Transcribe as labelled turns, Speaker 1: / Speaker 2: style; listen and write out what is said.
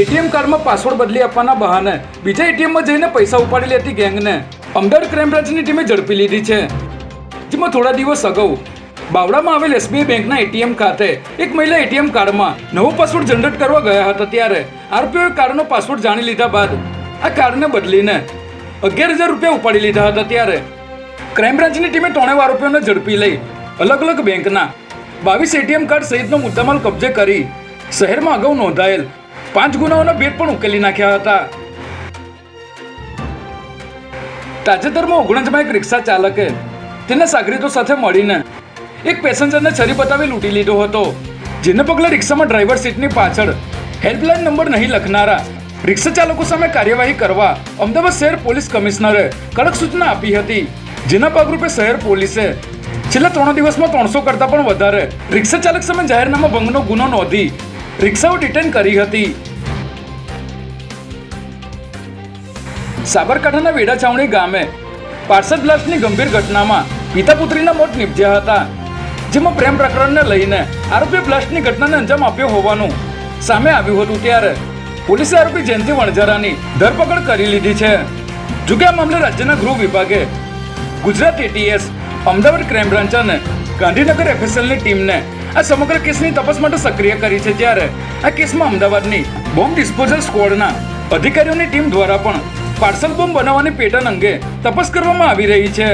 Speaker 1: ATM કાર્ડમાં password બદલી આપવાના બહાને બીજા એટીએમમાં જઈને પૈસા ઉપાડી લેતી ગેંગને. અમદાવાદ ક્રાઇમ બ્રાન્ચની ટીમે ઝડપી લીધી છે. જેમાં થોડા દિવસ અગાઉ બાવડામાં આવેલ એસબીઆઈ બેંકના એટીએમ ખાતે એક મહિલા એટીએમ કાર્ડમાં નવો પાસવર્ડ જનરેટ કરવા ગયા હતા ત્યારે આરપીઓએ કાર્ડનો પાસવર્ડ જાણી લીધા બાદ આ કાર્ડને બદલીને અગિયાર હજાર રૂપિયા ઉપાડી લીધા હતા ત્યારે ક્રાઇમ બ્રાન્ચની ટીમે ત્રણેવ આરોપીઓને ઝડપી લઈ અલગ અલગ બેંકના બાવીસ એટીએમ કાર્ડ સહિતનો મુદ્દામાલ કબજે કરી શહેરમાં અગાઉ નોંધાયેલ પાંચ ગુનાઓના ભેદ પણ ઉકેલી નાખ્યા હતા. તાજેતરમાં ઓગણજમાં એક રિક્ષા ચાલકે તેના સાગરીતો સાથે મળીને એક પેસેન્જરને છરી બતાવી લૂંટી લીધો હતો. જેને પગલે રિક્ષામાં ડ્રાઈવર સીટની પાછળ હેલ્પલાઇન નંબર નહીં લખનારા રિક્ષા ચાલકો સામે કાર્યવાહી કરવા અમદાવાદ શહેર પોલીસ કમિશનરે કડક સૂચના આપી હતી. જેના પગરૂપે શહેર પોલીસે છેલ્લા ત્રણ દિવસમાં ત્રણસો કરતાં પણ વધારે રિક્ષા ચાલક સામે જાહેરનામા ભંગનો ગુનો નોંધી રિક્ષાઓ ડિટેન કરી હતી. સાબરકાંઠાના વેડા છાવણી ગામે પાર્સલ બ્લાસ્ટની ગંભીર ઘટનામાં પિતા પુત્રીના મોત નીપજ્યા હતા. જેમાં પ્રેમ પ્રકરણને લઈને આરોપી બ્લાસ્ટની ઘટનાને અંજામ આપ્યો હોવાનું સામે આવ્યું હતું ત્યારે પોલીસે આરોપી જયંતિ વણઝારાની ધરપકડ કરી લીધી છે. જોકે આ મામલે રાજ્યના ગૃહ વિભાગે Gujarat ATS Ahmedabad crime branch અને ગાંધીનગર એફએસએલની ટીમને આ સમગ્ર કેસની તપાસ માટે સક્રિય કરી છે જ્યારે આ કેસમાં અમદાવાદની બોમ્બ ડિસ્પોઝલ સ્કોડના અધિકારીઓની ટીમ દ્વારા પણ પાર્સલ બોમ્બ બનાવવાની પેટર્ન અંગે તપાસ કરવામાં આવી રહી છે.